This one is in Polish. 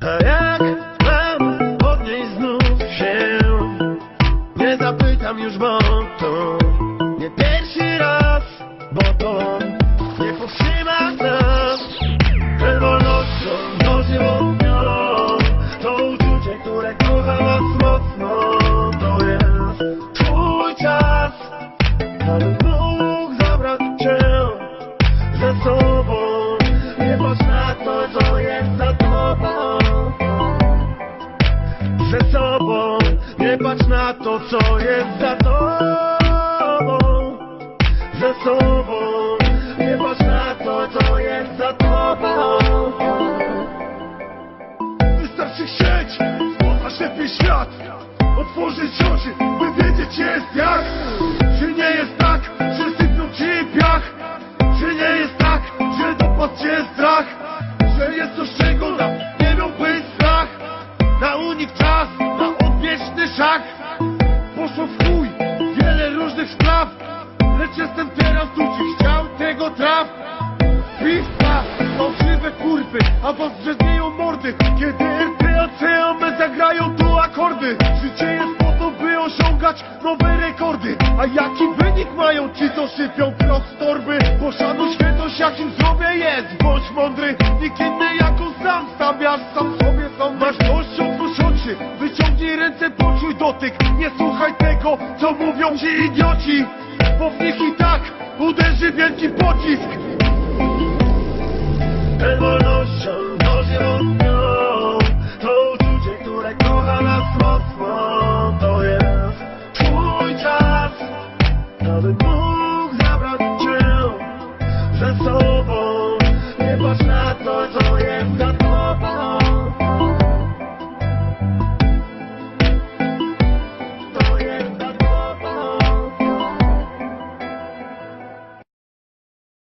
A jak mam od niej znów się Nie zapytam już, bo Ze sobą. Nie patrz na to, co jest za tobą. Ze sobą. Nie patrz na to, co jest za tobą. Wystarczy chcieć, poznać lepiej świat. Otworzyć oczy, by wiedzieć jest jak szach Poszło w chuj, wiele różnych spraw Lecz jestem teraz tu, ci chciał tego traf Pizza, fałszywe kurwy, a was brzednieją mordy. Kiedy RPAC, a my zagrają tu akordy. Życie jest po to, by osiągać nowe rekordy. A jaki wynik mają ci, co sypią proch z torby? Poszanuj świętość, jakim zdrowie jest, bądź mądry Nikt inny jak on sam, stawiasz sam Nie słuchaj tego, co mówią ci idioci. Bo w nich i tak uderzy wielki pocisk. Rewolution nożywą dnią To uczucie, które kocha nas mocno. To jest twój czas, aby mówić